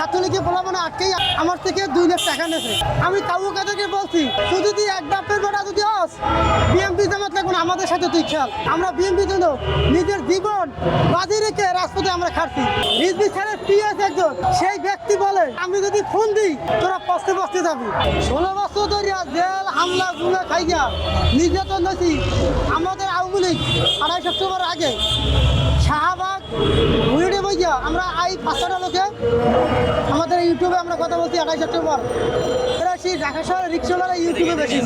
ছাত্রলীগকে বলাবো না, আটকেই আমার থেকে দুই লাখ টাকা নেছে। আমি কাউ কাদেরকে বলছি, তুই যদি এক বাপের বেটা যদি হস বিএমপি জামাত লাগুন আমাদের সাথে তুই খেয়াল আমরা বিএমপি জন্য নিজের জীবন বাজি রেখে রাজপথে আমরা খাটছি। রিজবি স্যারের পিএস একজন, সেই ব্যক্তি বলে, আমি যদি ফোন দিই, তোরা পস্তে পস্তে যাবি। ষোলো বছর ধরে জেল, হামলা গুলা খাইয়া নির্যাতন নথি আমাদের আওয়ামী লীগ আড়াই অক্টোবর আগে শাহবাগ আমরা আই পাঁচটা লোকে আমাদের ইউটিউবে আমরা কথা বলছি আঠাইশ অক্টোবর এরা সেই ঢাকা শহরের রিক্সাওয়ালা ইউটিউবে বেশি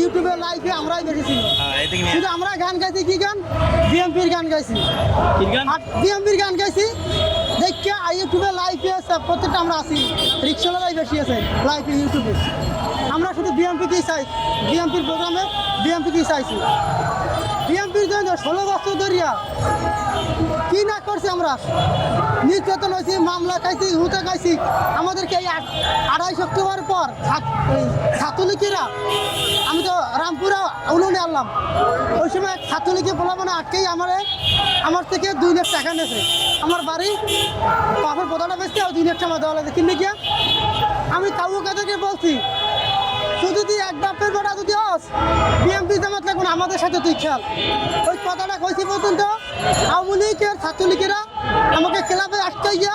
ইউটিউবে লাইভে আমরাই বেশি ছিল শুধু আমরা গান গাইছি কি গান? বিএমপির গান গাইছি। বিএমপির গান গাইছি। দেখে আই ইউটিউবে লাইভে প্রত্যেকটা আমরা আছি। রিক্সাওয়ালাই বেশি আছে লাইভে ইউটিউবে। আমরা শুধু বিএমপিকেই চাই। বিএমপির প্রোগ্রামে বিএমপিকেই চাইছি। বিএমপির জন্য ষোলো বছর ধরিয়া কি না করছি আমরা? নির্যাতন হয়েছি, মামলা খাইছি হুতে খাইছি। আমাদেরকে এই আড়াইশ অক্টোবর পর ছাত্রলীগেরা, আমি তো রামপুরা উলুনে আনলাম। ওই সময় ছাত্রলীগে বলাবো না আটকেই আমার আমার থেকে দুই লাখ টাকা নেছে আমার বাড়ি প্রধানটা বেশি আর দুই লাখ টাকা দেওয়া লাগে। কিনলে গিয়া আমি কাউ কাদেরকে বলছি, যদি এক বাপের বেটা যদি হস বিএমপি জামাত লাগুন আমাদের সাথে তুই খেয়াল ওই কথাটা কইছি পর্যন্ত আওয়ামী লীগের ছাত্রলীগেরা আমাকে ক্লাবে আটকাইয়া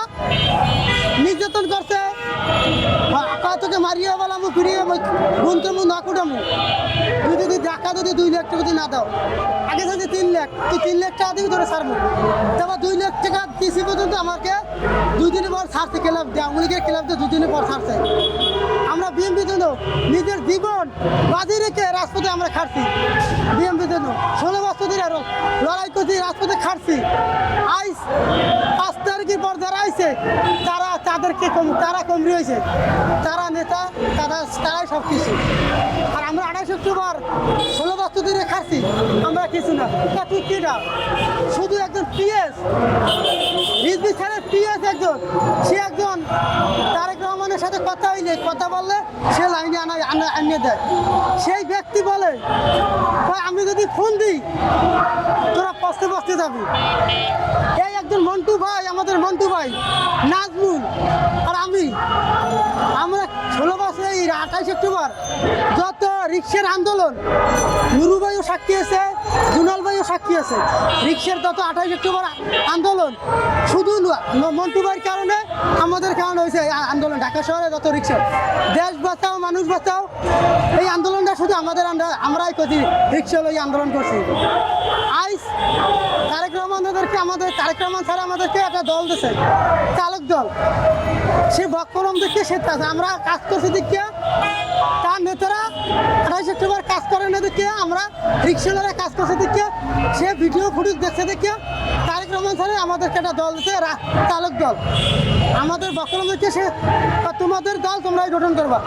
নির্যাতন করছে। তোকে মারিয়ে বলা আমি ফিরিয়ে গুনতে মু না কুটামু তুই যদি টাকা যদি দুই লাখ টাকা যদি না দাও, আগে যদি তিন লাখ তুই তিন লাখ টাকা দিবি তোরা ছাড়বো। তারপর দুই লাখ টাকা দিয়েছি পর্যন্ত আমাকে দুই দিনের পর ছাড়ছে ক্লাব আওয়ামী লীগের ক্লাব দুই দিনের পর ছাড়ছে। বিএমপি জন্য নিজের জীবন বাজি রেখে রাজপথে আমরা খাটছি। বিএমপি জন্য ষোলো বছর ধরে লড়াই করছি, রাজপথে খাটছি। আইস, পাঁচ তারিখের পর যারা আইছে, তারা তাদেরকে কম তারা কমরি হয়েছে। তারা নেতা, তারা তারাই সব কিছু আর আমরা আড়াইশ অক্টোবর ষোলো বছর ধরে খাচ্ছি আমরা কিছু না। তা তুই কিনা? শুধু একজন পিএস রিজবি স্যারের পিএস একজন, সে একজন সাথে কথা হইলে, কথা বললে সে লাইনে আনা আনা আনিয়ে দেয়। সেই ব্যক্তি বলে আমি যদি ফোন দিই, তোরা পস্তে পস্তে যাবি। এই একজন মন্টু ভাই, আমাদের মন্টু ভাই, নাজমুল আর আমি। আমরা ষোলো বছর এই আঠাইশ অক্টোবর যত রিক্সার আন্দোলন, নুরু ভাইও সাক্ষী আছে জুনাল ভাইও সাক্ষী আছে রিক্সার যত আঠাইশ অক্টোবর আন্দোলন, শুধু মন্টু ভাইয়ের কারণে আমাদের কারণ হয়েছে আন্দোলন। ঢাকা শহরে যত রিক্সা, দেশ বাঁচাও, মানুষ বাঁচাও, এই আন্দোলনটা শুধু আমাদের আমরা আমরাই করছি রিক্সা লই আন্দোলন করছি। আইস তারেক আমাদের তারেক রহমান স্যার আমাদেরকে একটা দল দিয়েছে চালক দল। সে বক্করম দেখে সে আমরা কাজ করছি দেখে, তার নেতারা আঠাইশ অক্টোবর কাজ করে না দেখে, আমরা রিক্সাওয়ালারা কাজ করছে দেখে, সে ভিডিও ফুটেজ দেখছে দেখে তারেক রহমান স্যারের আমাদেরকে একটা দল দিচ্ছে চালক দল। আমাদের বক্করম দেখে সে তোমাদের দল তোমরাই গঠন করবা।